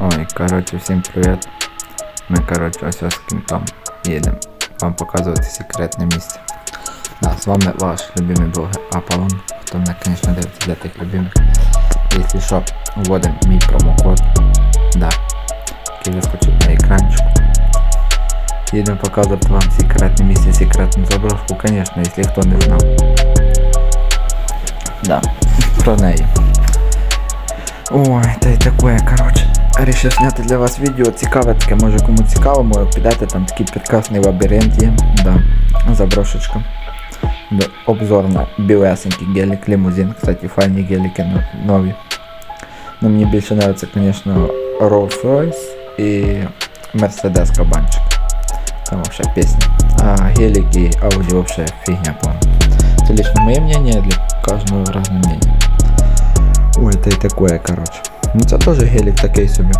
Ой, коротше, всім привіт. Ми, коротше, ось ось кінтом їдемо вам показувати секретне місце. Да, з вами ваш любимий блогер Аполлон. Хто мене, звісно, дивиться для тих любимих. Якщо що, вводимо мій промокод. Да, який вискочив на екранчику. Їдемо показувати вам секретне місце, секретну заброшку, звісно, якщо хто не знав. Да, про неї. Ой, та й таке, коротше. Рішив зняти для вас відео цікаве таке, може кому цікаво, може підете, там такий прекрасний лабіринт є, да, заброшечка. Обзор на білесенький гелік, лимузин, кстати, файні геліки но- нові. Ну, мені більше подобається, звісно, Rolls-Royce і Mercedes кабанчик. Там вообще пісня. А гелік і Audi вообще фігня повна. Це лично моє мнение, для кожного разне мнение. Ой, та й таке, коротше. Ну це теж гелік такий собі.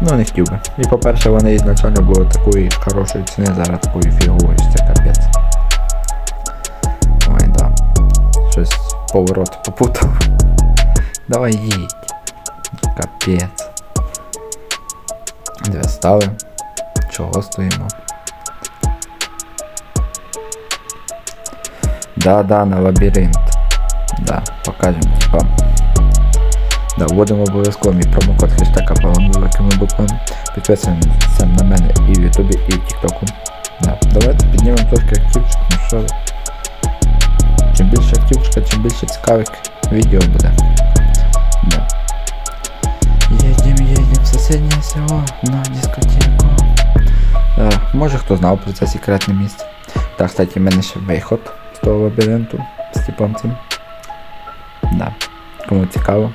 Ну не хотів би. І по-перше, вони ізначально були такої хорошої ціни, зараз такої фігової, що це капець. Ой, да. Щось поворот попутав. Давай їдь. Капець. Дві стали. Чого стоїмо? Да-да, на лабіринт. Да, покажемо, типа. Да, вводимо обов'язково мій промокод хештег Аполлон великими буквами. Підписуємося на мене і в Ютубі, і в Тіктоку. Да. Давайте піднімемо трошки активчик, ну що. Чим більше активчика, чим більше цікавих відео буде. Да. Едем, едем в соседнее село на дискотеку. Да. Може хто знав про це секретне місце. Так, кстати, в мене ще виход з того лабіринту з типом цим. Да. Кому цікаво.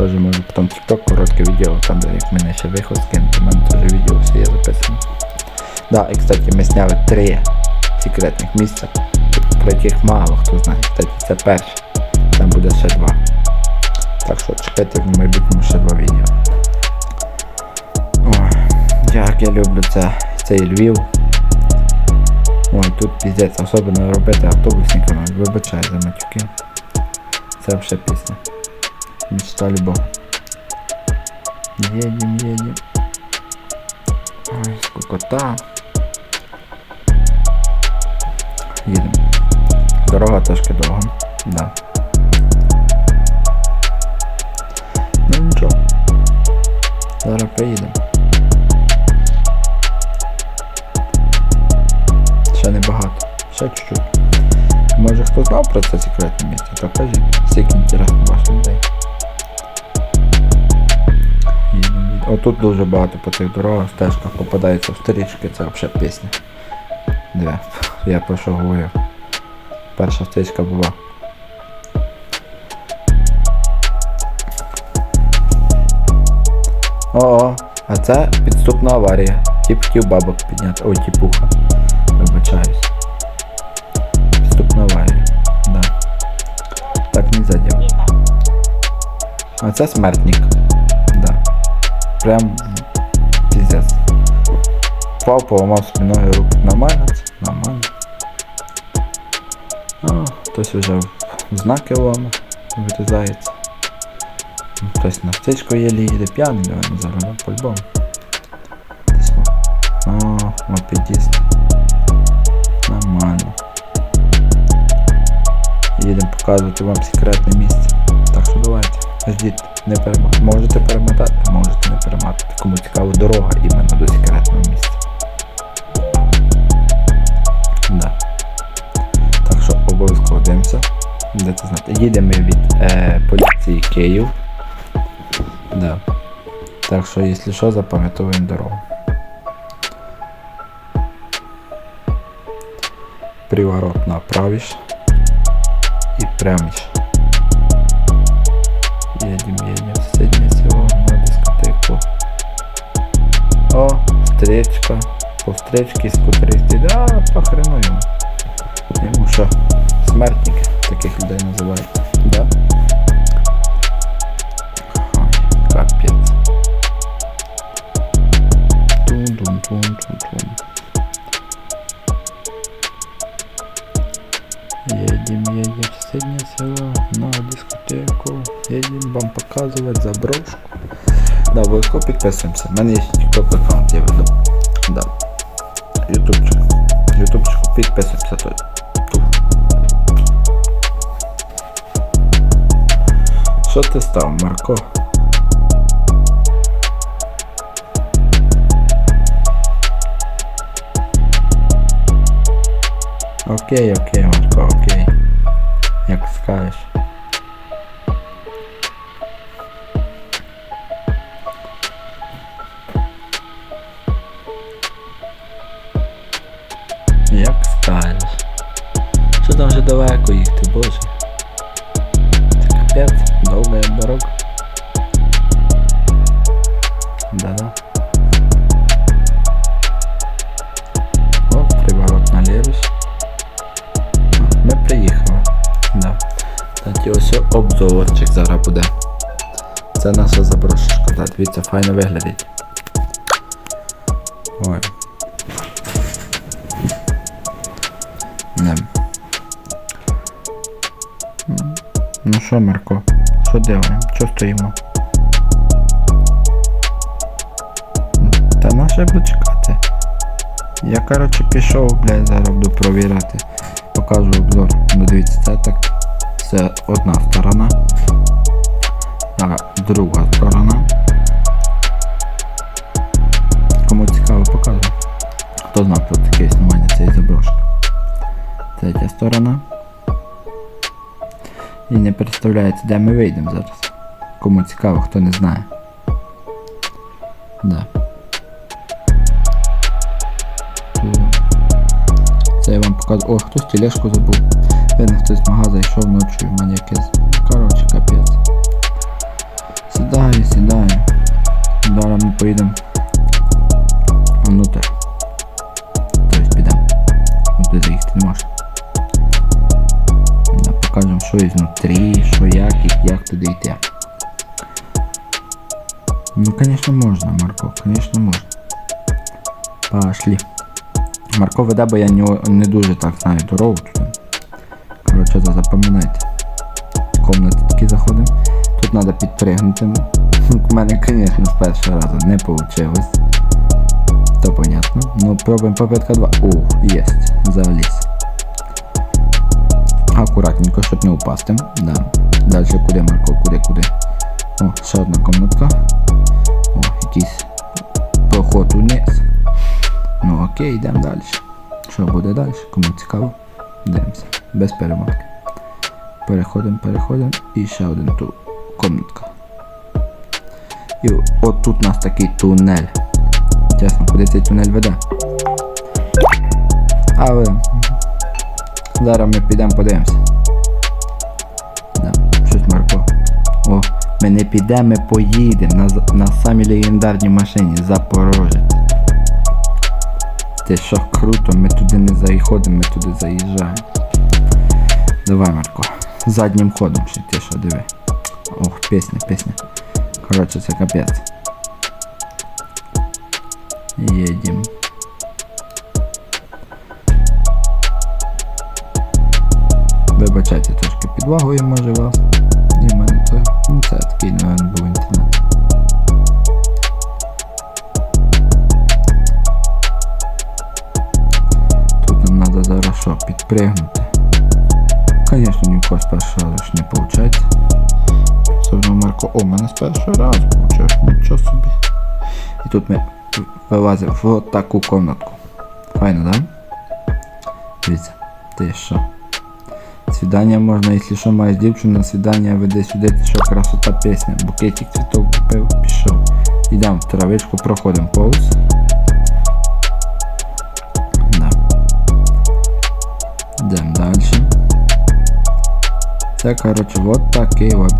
Тоже можу потім TikTok коротке відео, там де як мене ще виход скинути, у мене теж відео все є записано. Да, і кстати ми зняли три секретних місця, про яких мало хто знає. Кстати, це перше. Там буде ще два. Так що чекайте в майбутньому ще два відео. Ой, як я люблю це, цей Львів. Ой, тут піздець, особливо робити автобусниками, вибачай за матюки. Це взагалі пісня. Любовь. Едем, едем. Ой, скукота. Їдемо. Дорога трошки довга. Да. Ну нічого. Зараз приїдемо. Ще небагато. Ще чуть-чуть. Може хто знав про це секретне місце, то кажіть. Скільки інтересно ваших людей. Отут дуже багато по цих дорогах, стежках попадається в стрічки, це взагалі пісня. Диви, я про що говорю. Перша стрічка була. О, а це підступна аварія. Тіп хотів бабок підняти. Ой, тіпуха. Вибачаюсь. Підступна аварія. Да. Так не задів. А це смертник. Прям пиздец. Впав, поламав спиною руку. Нормально це? Нормально. О, хтось вже знаки ломе, вирізається. Хтось на втечку єлі їде п'яний, давай не зараз, да? по-любому. О, мопедіст. Нормально. Їдемо показувати вам секретне місце. Так що давайте, ждіть, не перемотати. Можете перемотати, можете не перемотати. Кому цікава дорога іменно до секретного місця. Да. Так що обов'язково дивимося. Дайте знати. Їдемо від е, поліції Київ. Да. Так що, якщо що, запам'ятовуємо дорогу. Приворот направиш и прямиш. Едем, встречка. По встречке скутеристи. Да, похрену ему. Ему що? Смертники таких людей називають. Да? Ой, капець. Тун-тун-тун-тун-тун. Едем, едем в соседнее село на дискотеку. Едем вам показывать заброшку. Да, обов'язково підписуємося. У мене є TikTok аккаунт, я веду. Да. Ютубчик. Ютубчику підписуємося тут. Тут. Що ти став, Марко? Окей, окей, Марко, окей. Як скажеш. Там вже далеко їхати, боже. Це капець, довга дорога. Да-да. О, приворот на лівість. Ми приїхали. Да. Так, і ось обзорчик зараз буде. Це наша заброшечка, да, дивіться, файно виглядить. Ой. Ну що, Марко? Що делаємо? Що стоїмо? Та наше буде чекати. Я короче пішов, блядь, зараз буду провіряти. Покажу обзор. Ну дивіться, це так. Це одна сторона. А друга сторона. Кому цікаво покажу. Хто знав про таке існування цієї заброшки. Третя сторона. І не представляється, де ми вийдемо зараз. Кому цікаво, хто не знає. Да. Це я вам показую. О, хтось тележку забув. Видно, хтось в магазин ночі, в мене якесь. Коротше, капець. Сідаю, сідаю. Зараз ми поїдемо що є внутрі, що як і як туди йти. Ну, конечно, можна, Марко, конечно, можна. Пошли. Марко веде, бо я не, дуже так знаю дорогу тут. Коротше, за- запам'ятайте. Комнати такі заходимо. Тут треба підпригнути. У мене, звісно, з першого разу не вийшло. То понятно. Ну, пробуємо попитка 2. О, єсть. Заліз. Акуратненько, щоб не упасти. Да. Далі куди, Марко, куди, куди? О, ще одна комнатка. О, якийсь проход униз. Ну окей, йдемо далі. Що буде далі? Кому цікаво? Дивимося. Без перемотки. Переходимо, переходимо. І ще один ту комнатка. І от тут у нас такий тунель. Чесно, куди цей тунель веде? Але зараз ми підемо подивимося. Ми не підемо, ми поїдемо на, на самій легендарній машині Запорожець. Те що круто, ми туди не заходимо, ми туди заїжджаємо. Давай, Марко. Заднім ходом ще ти що диви. Ох, пісня, пісня. Коротше, це капець. Їдем. Вибачайте трошки підлагою може вас. Наверное, був інтернет. Тут нам треба зараз що, підпригнути. Звісно, ні в першого разу не виходить. Вже Марко. О, мене з першого разу виходить, нічого собі. І тут ми вилазимо в таку комнатку. Файно, да? Дивіться, ти що? Свідання можна, якщо що маєш дівчину на свідання, веде сюди, що красота пісня. Букетик цвіток купив, пішов. Ідем в травичку, проходимо повз. Да. Йдемо далі. Це, коротше, от такий от